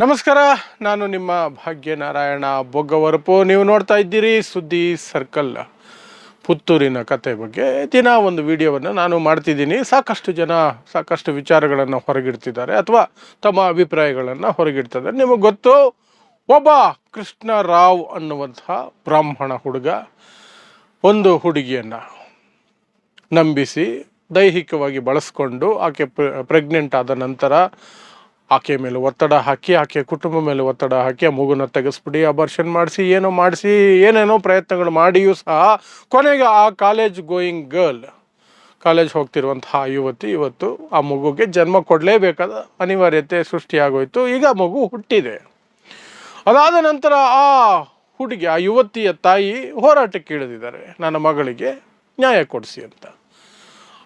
ನಮಸ್ಕಾರ, ನಾನು ನಿಮ್ಮ ಭಾಗ್ಯನಾರಾಯಣ ಬೊಗ್ಗವರಪು. ನೀವು ನೋಡ್ತಾ ಇದ್ದೀರಿ ಸುದ್ದಿ ಸರ್ಕಲ್. ಪುತ್ತೂರಿನ ಕತೆ ಬಗ್ಗೆ ದಿನ ಒಂದು ವಿಡಿಯೋವನ್ನು ನಾನು ಮಾಡ್ತಿದ್ದೀನಿ. ಸಾಕಷ್ಟು ಜನ ಸಾಕಷ್ಟು ವಿಚಾರಗಳನ್ನು ಹೊರಗಿಡ್ತಿದ್ದಾರೆ ಅಥವಾ ತಮ್ಮ ಅಭಿಪ್ರಾಯಗಳನ್ನು ಹೊರಗಿಡ್ತಿದ್ದಾರೆ. ನಿಮಗೆ ಗೊತ್ತು, ಒಬ್ಬ ಕೃಷ್ಣರಾವ್ ಅನ್ನುವಂತಹ ಬ್ರಾಹ್ಮಣ ಹುಡುಗ ಒಂದು ಹುಡುಗಿಯನ್ನು ನಂಬಿಸಿ ದೈಹಿಕವಾಗಿ ಬಳಸ್ಕೊಂಡು ಆಕೆ ಪ್ರೆಗ್ನೆಂಟ್ ಆದ ನಂತರ ಆಕೆ ಮೇಲೆ ಒತ್ತಡ ಹಾಕಿ ಆಕೆ ಕುಟುಂಬ ಮೇಲೆ ಒತ್ತಡ ಹಾಕಿ, ಆ ಮಗುನ ತೆಗೆಸ್ಬಿಡಿ ಅಬರ್ಷನ್ ಮಾಡಿಸಿ, ಏನೋ ಮಾಡಿಸಿ, ಏನೇನೋ ಪ್ರಯತ್ನಗಳು ಮಾಡಿಯೂ ಸಹ ಕೊನೆಗೆ ಆ ಕಾಲೇಜ್ ಗೋಯಿಂಗ್ ಗರ್ಲ್. ಕಾಲೇಜ್ ಹೋಗ್ತಿರುವಂತಹ ಯುವತಿ ಇವತ್ತು ಆ ಮಗುಗೆ ಜನ್ಮ ಕೊಡಲೇಬೇಕಾದ ಅನಿವಾರ್ಯತೆ ಸೃಷ್ಟಿಯಾಗೋಯ್ತು. ಈಗ ಮಗು ಹುಟ್ಟಿದೆ. ಅದಾದ ನಂತರ ಆ ಹುಡುಗಿ, ಆ ಯುವತಿಯ ತಾಯಿ ಹೋರಾಟಕ್ಕೆ ಇಳಿದಿದ್ದಾರೆ. ನನ್ನ ಮಗಳಿಗೆ ನ್ಯಾಯ ಕೊಡಿಸಿ ಅಂತ.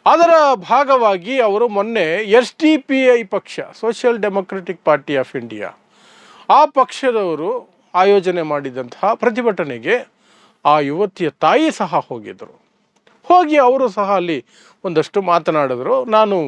ಅದರ ಭಾಗವಾಗಿ ಅವರು ಮೊನ್ನೆ ಎಸ್ ಟಿ ಪಿ ಐ ಪಕ್ಷ social democratic party of India ಆ ಪಕ್ಷದವರು ಆಯೋಜನೆ ಮಾಡಿದಂತಹ ಪ್ರತಿಭಟನೆಗೆ ಆ ಯುವತಿಯ ತಾಯಿ ಸಹ ಹೋಗಿದ್ದರು. ಹೋಗಿ ಅವರು ಸಹ ಅಲ್ಲಿ ಒಂದಷ್ಟು ಮಾತನಾಡಿದ್ರು. ನಾನು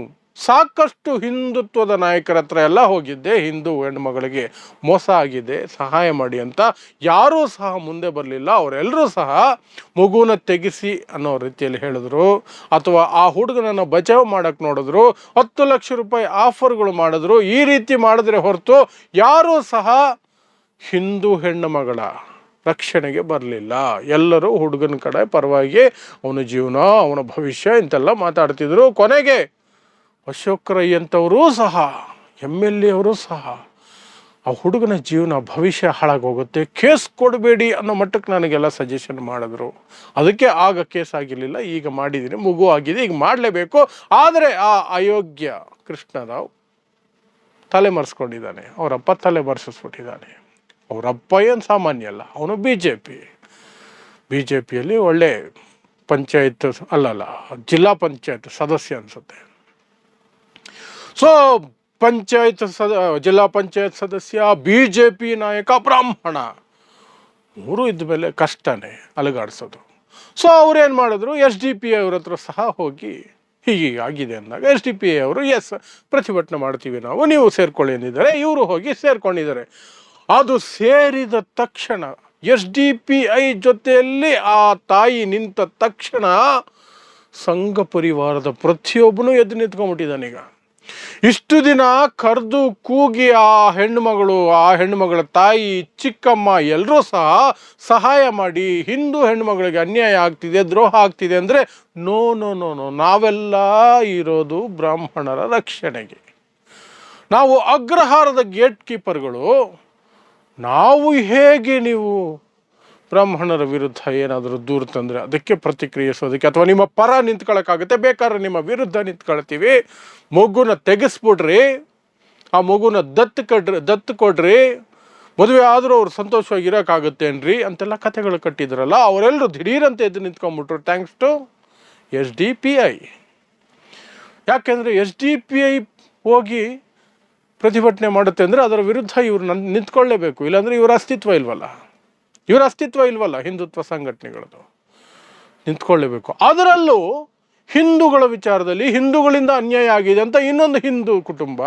ಸಾಕಷ್ಟು ಹಿಂದುತ್ವದ ನಾಯಕರ ಹತ್ರ ಎಲ್ಲ ಹೋಗಿದ್ದೆ. ಹಿಂದೂ ಹೆಣ್ಮಗಳಿಗೆ ಮೋಸ ಆಗಿದೆ, ಸಹಾಯ ಮಾಡಿ ಅಂತ. ಯಾರೂ ಸಹ ಮುಂದೆ ಬರಲಿಲ್ಲ. ಅವರೆಲ್ಲರೂ ಸಹ ಮಗುನ ತೆಗೆಸಿ ಅನ್ನೋ ರೀತಿಯಲ್ಲಿ ಹೇಳಿದ್ರು. ಅಥವಾ ಆ ಹುಡುಗನನ್ನು ಬಚಾವ್ ಮಾಡೋಕ್ಕೆ ನೋಡಿದ್ರು. ಹತ್ತು ಲಕ್ಷ ರೂಪಾಯಿ ಆಫರ್ಗಳು ಮಾಡಿದ್ರು. ಈ ರೀತಿ ಮಾಡಿದ್ರೆ ಹೊರತು ಯಾರೂ ಸಹ ಹಿಂದೂ ಹೆಣ್ಣು ಮಗಳ ರಕ್ಷಣೆಗೆ ಬರಲಿಲ್ಲ. ಎಲ್ಲರೂ ಹುಡುಗನ ಕಡೆ ಪರವಾಗಿ ಅವನ ಜೀವನ, ಅವನ ಭವಿಷ್ಯ ಇಂತೆಲ್ಲ ಮಾತಾಡ್ತಿದ್ರು. ಕೊನೆಗೆ ಅಶೋಕ್ ರೈ ಅಂತವರೂ ಸಹ, ಎಂ ಎಲ್ ಎ ಅವರು ಸಹ, ಆ ಹುಡುಗನ ಜೀವನ, ಭವಿಷ್ಯ ಹಾಳಾಗೋಗುತ್ತೆ. ಕೇಸ್ ಕೊಡಬೇಡಿ ಅನ್ನೋ ಮಟ್ಟಕ್ಕೆ ನನಗೆಲ್ಲ ಸಜೆಷನ್ ಮಾಡಿದ್ರು. ಅದಕ್ಕೆ ಆಗ ಕೇಸ್ ಆಗಿರಲಿಲ್ಲ. ಈಗ ಮಾಡಿದ್ದೀನಿ. ಮಗು ಆಗಿದೆ. ಈಗ ಮಾಡಲೇಬೇಕು. ಆದರೆ ಆ ಅಯೋಗ್ಯ ಕೃಷ್ಣರಾವ್ ತಲೆ ಮರೆಸ್ಕೊಂಡಿದ್ದಾನೆ. ಅವರಪ್ಪ ತಲೆ ಮರೆಸಿಸ್ಬಿಟ್ಟಿದ್ದಾನೆ ಅವರಪ್ಪ ಏನು ಸಾಮಾನ್ಯ ಅಲ್ಲ. ಅವನು B J P B J ಪಿಯಲ್ಲಿ ಒಳ್ಳೆ ಪಂಚಾಯತ್ ಅಲ್ಲಲ್ಲ, ಜಿಲ್ಲಾ ಪಂಚಾಯತ್ ಸದಸ್ಯ ಅನಿಸುತ್ತೆ. ಸೊ, ಪಂಚಾಯತ್ ಸದ ಜಿಲ್ಲಾ ಪಂಚಾಯತ್ ಸದಸ್ಯ ಬಿ ಜೆ ಪಿ ನಾಯಕ ಬ್ರಾಹ್ಮಣ. ಮೂರು ಇದ್ದ ಮೇಲೆ ಕಷ್ಟನೇ ಅಲುಗಾಡಿಸೋದು. ಸೊ, ಅವ್ರೇನು ಮಾಡಿದ್ರು? ಎಸ್ ಡಿ ಪಿ ಅವ್ರ ಹತ್ರ ಸಹ ಹೋಗಿ ಹೀಗೆ ಆಗಿದೆ ಅಂದಾಗ ಎಸ್ ಡಿ ಪಿ ಅವರು, ಎಸ್, ಪ್ರತಿಭಟನೆ ಮಾಡ್ತೀವಿ ನಾವು, ನೀವು ಸೇರ್ಕೊಳ್ಳಿ ಅಂದಿದ್ದಾರೆ. ಇವರು ಹೋಗಿ ಸೇರ್ಕೊಂಡಿದ್ದಾರೆ. ಅದು ಸೇರಿದ ತಕ್ಷಣ ಎಸ್ ಡಿ ಪಿ ಐ ಜೊತೆಯಲ್ಲಿ ಆ ತಾಯಿ ನಿಂತ ತಕ್ಷಣ ಸಂಘ ಪರಿವಾರದ ಪ್ರತಿಯೊಬ್ಬನು ಎದ್ದು ನಿಂತ್ಕೊಂಡ್ಬಿಟ್ಟಿದ್ದಾನೀಗ. ಇಷ್ಟು ದಿನ ಕರೆದು ಕೂಗಿ ಆ ಹೆಣ್ಣುಮಗಳು, ಆ ಹೆಣ್ಣುಮಗಳ ತಾಯಿ, ಚಿಕ್ಕಮ್ಮ ಎಲ್ಲರೂ ಸಹ ಸಹಾಯ ಮಾಡಿ ಹಿಂದೂ ಹೆಣ್ಣುಮಗಳಿಗೆ ಅನ್ಯಾಯ ಆಗ್ತಿದೆ, ದ್ರೋಹ ಆಗ್ತಿದೆ ಅಂದರೆ ನೋ ನೋ ನೋ ನೋ, ನಾವೆಲ್ಲ ಇರೋದು ಬ್ರಾಹ್ಮಣರ ರಕ್ಷಣೆಗೆ. ನಾವು ಅಗ್ರಹಾರದ ಗೇಟ್ ಕೀಪರ್ಗಳು ನಾವು ಹೇಗೆ ನೀವು ಬ್ರಾಹ್ಮಣರ ವಿರುದ್ಧ ಏನಾದರೂ ದೂರ ತಂದರೆ ಅದಕ್ಕೆ ಪ್ರತಿಕ್ರಿಯಿಸೋದಕ್ಕೆ ಅಥವಾ ನಿಮ್ಮ ಪರ ನಿಂತ್ಕೊಳ್ಳೋಕ್ಕಾಗುತ್ತೆ ಬೇಕಾದ್ರೆ ನಿಮ್ಮ ವಿರುದ್ಧ ನಿಂತ್ಕೊಳ್ತೀವಿ. ಮಗುನ ತೆಗೆಸ್ಬಿಡ್ರಿ. ಆ ಮಗುನ ದತ್ತು ಕಡ್ರಿ ದತ್ತು ಕೊಡ್ರಿ. ಮದುವೆ ಆದರೂ ಅವ್ರು ಸಂತೋಷವಾಗಿ ಇರೋಕ್ಕಾಗುತ್ತೇನ್ರಿ ಅಂತೆಲ್ಲ ಕಥೆಗಳು ಕಟ್ಟಿದ್ರಲ್ಲ ಅವರೆಲ್ಲರೂ ದಿಢೀರಂತೆ ಎದ್ದು ನಿಂತ್ಕೊಂಡ್ಬಿಟ್ರು. Thanks to S D P I ಯಾಕೆಂದರೆ ಎಸ್ ಡಿ ಪಿ ಐ ಹೋಗಿ ಪ್ರತಿಭಟನೆ ಮಾಡುತ್ತೆ ಅಂದರೆ ಅದರ ವಿರುದ್ಧ ಇವ್ರು ನನ್ ನಿಂತ್ಕೊಳ್ಳೇಬೇಕು. ಇಲ್ಲಾಂದರೆ ಇವರ ಅಸ್ತಿತ್ವ ಇಲ್ವಲ್ಲ. ಇವರ ಅಸ್ತಿತ್ವ ಇಲ್ವಲ್ಲ ಹಿಂದುತ್ವ ಸಂಘಟನೆಗಳದು ನಿಂತ್ಕೊಳ್ಳೇಬೇಕು. ಅದರಲ್ಲೂ ಹಿಂದೂಗಳ ವಿಚಾರದಲ್ಲಿ ಹಿಂದೂಗಳಿಂದ ಅನ್ಯಾಯ ಆಗಿದೆ ಅಂತ ಇನ್ನೊಂದು ಹಿಂದೂ ಕುಟುಂಬ,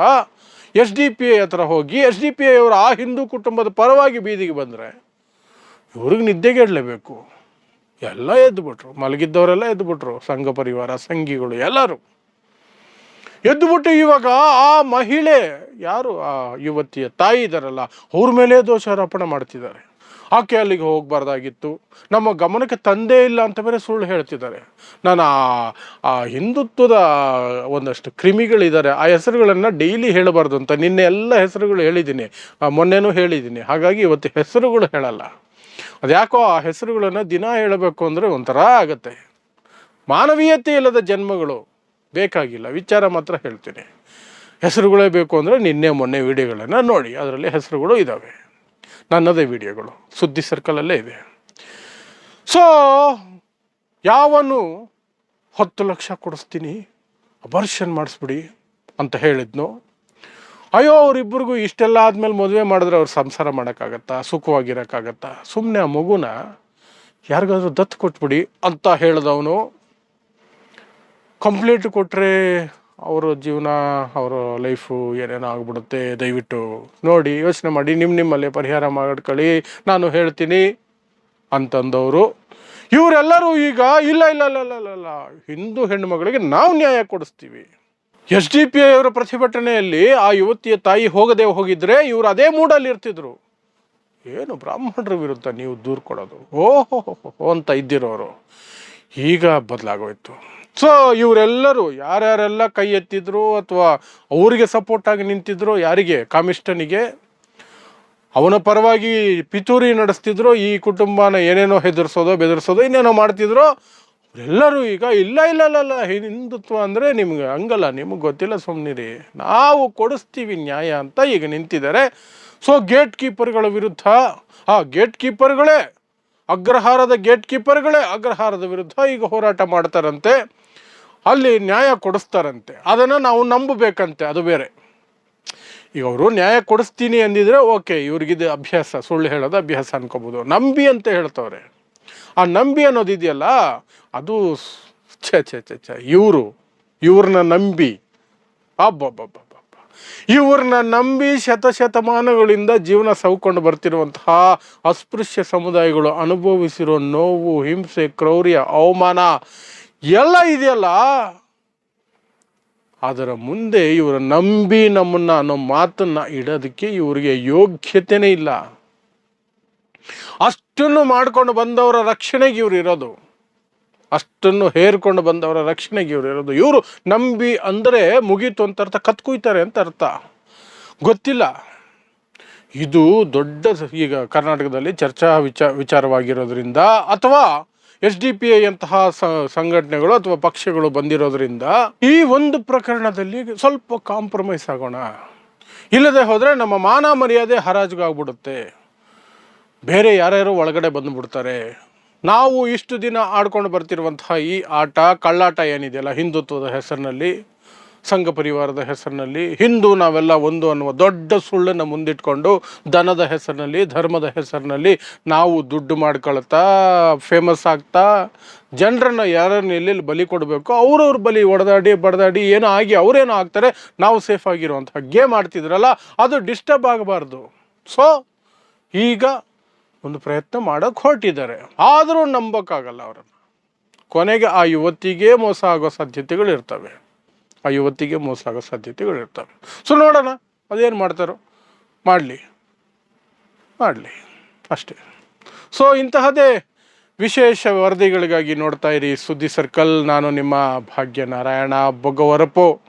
ಎಸ್ ಡಿ ಪಿ ಐ ಹತ್ರ ಹೋಗಿ, ಎಸ್ ಡಿ ಪಿ ಐ ಅವರು ಆ ಹಿಂದೂ ಕುಟುಂಬದ ಪರವಾಗಿ ಬೀದಿಗೆ ಬಂದರೆ ಇವ್ರಿಗೆ ನಿದ್ದೆಗೆಡಲೇಬೇಕು ಎಲ್ಲ ಎದ್ದುಬಿಟ್ರು ಮಲಗಿದ್ದವರೆಲ್ಲ ಎದ್ದುಬಿಟ್ರು ಸಂಘ ಪರಿವಾರ, ಸಂಘಿಗಳು, ಎಲ್ಲರೂ. ಎದ್ದುಬಿಟ್ಟು ಇವಾಗ ಆ ಮಹಿಳೆ ಯಾರು? ಆ ಯುವತಿಯ ತಾಯಿ ಇದ್ದಾರಲ್ಲ ಅವ್ರ ಮೇಲೆ ದೋಷಾರೋಪಣೆ ಮಾಡ್ತಿದ್ದಾರೆ. ಆಕೆ ಅಲ್ಲಿಗೆ ಹೋಗಬಾರ್ದಾಗಿತ್ತು. ನಮ್ಮ ಗಮನಕ್ಕೆ ತಂದೇ ಇಲ್ಲ ಅಂತ ಬೇರೆ ಸುಳ್ಳು ಹೇಳ್ತಿದ್ದಾರೆ. ನಾನು ಆ ಹಿಂದುತ್ವದ ಒಂದಷ್ಟು ಕ್ರಿಮಿಗಳಿದ್ದಾರೆ. ಆ ಹೆಸರುಗಳನ್ನು ಡೈಲಿ ಹೇಳಬಾರ್ದು ಅಂತ ನಿನ್ನೆ ಎಲ್ಲ ಹೆಸರುಗಳು ಹೇಳಿದ್ದೀನಿ. ಮೊನ್ನೆನೂ ಹೇಳಿದ್ದೀನಿ. ಹಾಗಾಗಿ ಇವತ್ತು ಹೆಸರುಗಳು ಹೇಳಲ್ಲ. ಅದ್ಯಾಕೋ ಆ ಹೆಸರುಗಳನ್ನು ದಿನ ಹೇಳಬೇಕು ಅಂದರೆ ಒಂಥರ ಆಗುತ್ತೆ. ಮಾನವೀಯತೆ ಇಲ್ಲದ ಜನ್ಮಗಳು ಬೇಕಾಗಿಲ್ಲ. ವಿಚಾರ ಮಾತ್ರ ಹೇಳ್ತೀನಿ. ಹೆಸರುಗಳೇ ಬೇಕು ಅಂದರೆ ನಿನ್ನೆ ಮೊನ್ನೆ ವಿಡಿಯೋಗಳನ್ನು ನೋಡಿ. ಅದರಲ್ಲಿ ಹೆಸರುಗಳು ಇದ್ದಾವೆ ನನ್ನದೇ ವಿಡಿಯೋಗಳು. ಸುದ್ದಿ ಸರ್ಕಲಲ್ಲೇ ಇದೆ. ಸೊ ಯಾವನು ಹತ್ತು ಲಕ್ಷ ಕೊಡಿಸ್ತೀನಿ ಅಬರ್ಷನ್ ಮಾಡಿಸ್ಬಿಡಿ ಅಂತ ಹೇಳಿದ್ನು, ಅಯ್ಯೋ ಅವರಿಬ್ಬರಿಗೂ ಇಷ್ಟೆಲ್ಲ ಆದಮೇಲೆ ಮದುವೆ ಮಾಡಿದ್ರೆ ಅವ್ರು ಸಂಸಾರ ಮಾಡೋಕ್ಕಾಗತ್ತಾ, ಸುಖವಾಗಿರೋಕ್ಕಾಗತ್ತಾ? ಸುಮ್ಮನೆ ಆ ಮಗುನ ಯಾರಿಗಾದ್ರೂ ದತ್ತು ಕೊಟ್ಬಿಡಿ ಅಂತ ಹೇಳಿದವನು ಕಂಪ್ಲೇಂಟ್ ಕೊಟ್ಟರೆ ಅವರ ಜೀವನ ಅವರ ಲೈಫು ಏನೇನೋ ಆಗ್ಬಿಡುತ್ತೆ ದಯವಿಟ್ಟು ನೋಡಿ ಯೋಚನೆ ಮಾಡಿ ನಿಮ್ಮ ನಿಮ್ಮಲ್ಲಿ ಪರಿಹಾರ ಮಾಡ್ಕೊಳ್ಳಿ. ನಾನು ಹೇಳ್ತೀನಿ ಅಂತಂದವರು. ಇವರೆಲ್ಲರೂ ಈಗ ಇಲ್ಲ ಇಲ್ಲ ಇಲ್ಲ ಇಲ್ಲ ಇಲ್ಲ, ಹಿಂದೂ ಹೆಣ್ಣುಮಗಳಿಗೆ ನಾವು ನ್ಯಾಯ ಕೊಡಿಸ್ತೀವಿ. ಎಸ್ ಡಿ ಪಿ ಅವರ ಪ್ರತಿಭಟನೆಯಲ್ಲಿ ಆ ಯುವತಿಯ ತಾಯಿ ಹೋಗದೆ ಹೋಗಿದ್ರೆ ಇವರು ಅದೇ ಮೂಡಲ್ಲಿ ಇರ್ತಿದ್ರು. ಏನು ಬ್ರಾಹ್ಮಣರ ವಿರುದ್ಧ ನೀವು ದೂರು ಕೊಡೋದು? ಓಹೋ ಅಂತ ಇದ್ದಿರೋರು. ಈಗ ಬದಲಾಗೋಯ್ತು. ಸೊ ಇವರೆಲ್ಲರೂ ಯಾರ್ಯಾರೆಲ್ಲ ಕೈ ಎತ್ತಿದ್ರು ಅಥವಾ ಅವರಿಗೆ ಸಪೋರ್ಟ್ ಆಗಿ ನಿಂತಿದ್ರು ಯಾರಿಗೆ? ಕಾಮಿಷ್ಟನಿಗೆ ಅವನ ಪರವಾಗಿ ಪಿತೂರಿ ನಡೆಸ್ತಿದ್ರು, ಈ ಕುಟುಂಬನ ಏನೇನೋ ಹೆದರ್ಸೋದೋ, ಬೆದರ್ಸೋದೋ, ಇನ್ನೇನೋ ಮಾಡ್ತಿದ್ರು ಎಲ್ಲರೂ ಈಗ ಇಲ್ಲ ಇಲ್ಲ ಇಲ್ಲ ಹಿಂದುತ್ವ ಅಂದರೆ ನಿಮ್ಗೆ ಹಂಗಲ್ಲ, ನಿಮಗೆ ಗೊತ್ತಿಲ್ಲ ಸುಮ್ಮನಿರಿ ನಾವು ಕೊಡಿಸ್ತೀವಿ ನ್ಯಾಯ ಅಂತ ಈಗ ನಿಂತಿದ್ದಾರೆ. ಸೊ ಗೇಟ್ ಕೀಪರ್ಗಳ ವಿರುದ್ಧ, ಆ ಗೇಟ್ ಕೀಪರ್ಗಳೇ ಅಗ್ರಹಾರದ ಗೇಟ್ ಕೀಪರ್ಗಳೇ ಅಗ್ರಹಾರದ ವಿರುದ್ಧ ಈಗ ಹೋರಾಟ ಮಾಡ್ತಾರಂತೆ. ಅಲ್ಲಿ ನ್ಯಾಯ ಕೊಡಿಸ್ತಾರಂತೆ. ಅದನ್ನು ನಾವು ನಂಬಬೇಕಂತೆ, ಅದು ಬೇರೆ. ಈಗ ಅವರು ನ್ಯಾಯ ಕೊಡಿಸ್ತೀನಿ ಅಂದಿದ್ರೆ ಓಕೆ ಇವ್ರಿಗಿದು ಅಭ್ಯಾಸ, ಸುಳ್ಳು ಹೇಳೋದು ಅಭ್ಯಾಸ ಅನ್ಕೋಬೋದು. ನಂಬಿ ಅಂತ ಹೇಳ್ತವ್ರೆ. ಆ ನಂಬಿ ಅನ್ನೋದು ಇದೆಯಲ್ಲ, ಅದು ಛೇ, ಛೆ ಛೆ ಛೆ, ಇವರು, ಇವ್ರನ್ನ ನಂಬಿ. ಅಬ್ಬಬ್ಬಬ್ಬಬ್ಬ ಇವ್ರನ್ನ ನಂಬಿ ಶತಶತಮಾನಗಳಿಂದ ಜೀವನ ಸವ್ಕೊಂಡು ಬರ್ತಿರುವಂತಹ ಅಸ್ಪೃಶ್ಯ ಸಮುದಾಯಗಳು ಅನುಭವಿಸಿರೋ ನೋವು, ಹಿಂಸೆ, ಕ್ರೌರ್ಯ, ಅವಮಾನ ಎಲ್ಲ ಇದೆಯಲ್ಲ? ಅದರ ಮುಂದೆ ಇವರ ನಂಬಿ ನಮ್ಮನ್ನ ಅನ್ನೋ ಮಾತನ್ನ ಇಡೋದಕ್ಕೆ ಇವರಿಗೆ ಯೋಗ್ಯತೆನೇ ಇಲ್ಲ. ಅಷ್ಟನ್ನು ಮಾಡ್ಕೊಂಡು ಬಂದವರ ರಕ್ಷಣೆಗೆ ಇವರು ಇರೋದು. ಅಷ್ಟನ್ನು ಹೇರ್ಕೊಂಡು ಬಂದವರ ರಕ್ಷಣೆಗೆ ಇವರು ಇರೋದು. ಇವರು ನಂಬಿ ಅಂದರೆ ಮುಗೀತು ಅಂತ ಅರ್ಥ ಕತ್ಕುಯ್ತಾರೆ ಅಂತ ಅರ್ಥ. ಗೊತ್ತಿಲ್ಲ. ಇದು ದೊಡ್ಡ ಈಗ ಕರ್ನಾಟಕದಲ್ಲಿ ಚರ್ಚಾ ವಿಚಾರ ವಿಚಾರವಾಗಿರೋದ್ರಿಂದ ಅಥವಾ ಎಸ್ ಡಿ ಪಿ ಐ ಅಂತಹ ಸಂಘಟನೆಗಳು ಅಥವಾ ಪಕ್ಷಗಳು ಬಂದಿರೋದ್ರಿಂದ ಈ ಒಂದು ಪ್ರಕರಣದಲ್ಲಿ ಸ್ವಲ್ಪ ಕಾಂಪ್ರಮೈಸ್ ಆಗೋಣ. ಇಲ್ಲದೆ ಹೋದರೆ ನಮ್ಮ ಮಾನ ಮರ್ಯಾದೆ ಹರಾಜುಗಾಗ್ಬಿಡುತ್ತೆ. ಬೇರೆ ಯಾರ್ಯಾರು ಒಳಗಡೆ ಬಂದುಬಿಡ್ತಾರೆ. ನಾವು ಇಷ್ಟು ದಿನ ಆಡ್ಕೊಂಡು ಬರ್ತಿರುವಂತಹ ಈ ಆಟ, ಕಳ್ಳಾಟ ಏನಿದೆಯಲ್ಲ, ಹಿಂದುತ್ವದ ಹೆಸರಿನಲ್ಲಿ, ಸಂಘ ಪರಿವಾರದ ಹೆಸರಿನಲ್ಲಿ, ಹಿಂದೂ ನಾವೆಲ್ಲ ಒಂದು ಅನ್ನುವ ದೊಡ್ಡ ಸುಳ್ಳನ್ನು ಮುಂದಿಟ್ಕೊಂಡು ದನದ ಹೆಸರಿನಲ್ಲಿ, ಧರ್ಮದ ಹೆಸರಿನಲ್ಲಿ ನಾವು ದುಡ್ಡು ಮಾಡ್ಕೊಳ್ತಾ ಫೇಮಸ್ ಆಗ್ತಾ, ಜನರನ್ನು ಯಾರನ್ನು ಎಲ್ಲೆಲ್ಲಿ ಬಲಿ ಕೊಡಬೇಕು ಅವ್ರವ್ರ ಬಲಿ ಹೊಡೆದಾಡಿ ಬಡದಾಡಿ ಏನೋ ಆಗಿ ಅವರೇನೋ ಆಗ್ತಾರೆ, ನಾವು ಸೇಫ್ ಆಗಿರುವಂತಹ ಗೇಮ್ ಆಡ್ತಿದ್ರಲ್ಲ, ಅದು ಡಿಸ್ಟರ್ಬ್ ಆಗಬಾರ್ದು. ಸೊ ಈಗ ಒಂದು ಪ್ರಯತ್ನ ಮಾಡೋಕ್ಕೆ ಹೊರಟಿದ್ದಾರೆ. ಆದರೂ ನಂಬೋಕ್ಕಾಗಲ್ಲ ಅವರನ್ನು. ಕೊನೆಗೆ ಆ ಯುವತಿಗೆ ಮೋಸ ಆಗೋ ಸಾಧ್ಯತೆಗಳು ಇರ್ತವೆ. ಆ ಯುವತಿಗೆ ಮೋಸ ಆಗೋ ಸಾಧ್ಯತೆಗಳು ಇರ್ತವೆ. ಸೊ ನೋಡೋಣ. ಅದೇನು ಮಾಡ್ತಾರೋ? ಮಾಡಲಿ. ಮಾಡಲಿ. ಅಷ್ಟೇ. ಸೊ ಇಂತಹದೇ ವಿಶೇಷ ವರದಿಗಳಿಗಾಗಿ ನೋಡ್ತಾ ಇರಿ. ಸುದ್ದಿ ಸರ್ಕಲ್, ನಾನು ನಿಮ್ಮ ಭಾಗ್ಯ ನಾರಾಯಣ ಬೊಗ್ಗವರಪು